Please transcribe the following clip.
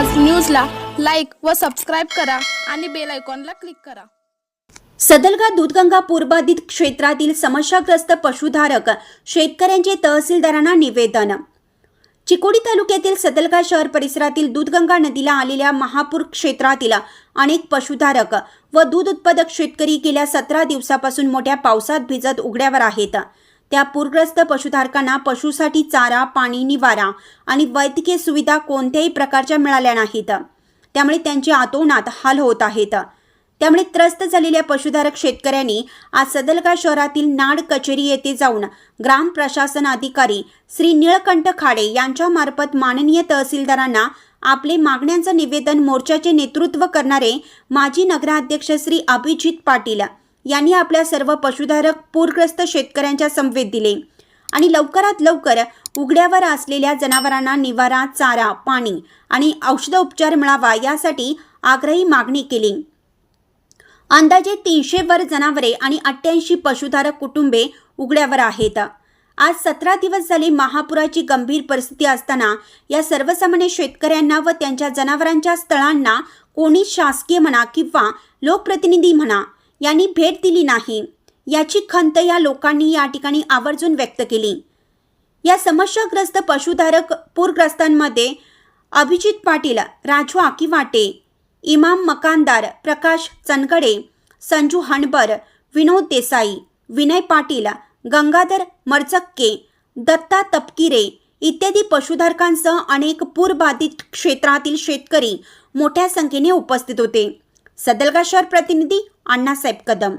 न्यूजला लाईक व सबस्क्राईब करा आणि बेल आयकॉनला क्लिक करा. सदलगा दूधगंगा पूरबाधित क्षेत्रातील समस्याग्रस्त पशुधारक शेतकऱ्यांचे तहसीलदारांना निवेदन. चिकोडी तालुक्यातील सदलगा शहर परिसरातील दूधगंगा नदीला आलेल्या महापूर क्षेत्रातील अनेक पशुधारक व दूध उत्पादक शेतकरी गेल्या सतरा दिवसापासून मोठ्या पावसात भिजत उघड्यावर आहेत. त्या पूरग्रस्त पशुधारकांना पशुसाठी चारा पाणी निवारा आणि वैद्यकीय सुविधा कोणत्याही प्रकारच्या मिळाल्या नाहीत. त्यामुळे त्यांचे आतोनात हाल होत आहेत. त्यामुळे त्रस्त झालेल्या पशुधारक शेतकऱ्यांनी आज सदलगा शहरातील नाड कचेरी येथे जाऊन ग्राम प्रशासन अधिकारी श्री निळकंठ खाडे यांच्यामार्फत माननीय तहसीलदारांना आपले मागण्यांचं निवेदन मोर्चाचे नेतृत्व करणारे माजी नगराध्यक्ष श्री अभिजित पाटील यांनी आपल्या सर्व पशुधारक पूरग्रस्त शेतकऱ्यांच्या समवेत दिले. आणि लवकरात लवकर उघड्यावर असलेल्या जनावरांना निवारा चारा पाणी आणि औषधोपचार मिळावा यासाठी आग्रही मागणी केली. अंदाजे तीनशे वर जनावरे आणि अठ्ठ्याऐंशी पशुधारक कुटुंबे उघड्यावर आहेत. आज सतरा दिवस झाले महापुराची गंभीर परिस्थिती असताना या सर्वसामान्य शेतकऱ्यांना व त्यांच्या जनावरांच्या स्थळांना कोणी शासकीय म्हणा किंवा लोकप्रतिनिधी म्हणा यांनी भेट दिली नाही. याची खंत या लोकांनी या ठिकाणी आवर्जून व्यक्त केली. या समस्याग्रस्त पशुधारक पूरग्रस्तांमध्ये अभिजित पाटील राजू आकिवाटे इमाम मकानदार प्रकाश चनगडे संजू हणबर विनोद देसाई विनय पाटील गंगाधर मरचक्के दत्ता तपकिरे इत्यादी पशुधारकांसह अनेक पूरबाधित क्षेत्रातील शेतकरी मोठ्या संख्येने उपस्थित होते. सदलगा शहर प्रतिनिधी अण्णासाहेब कदम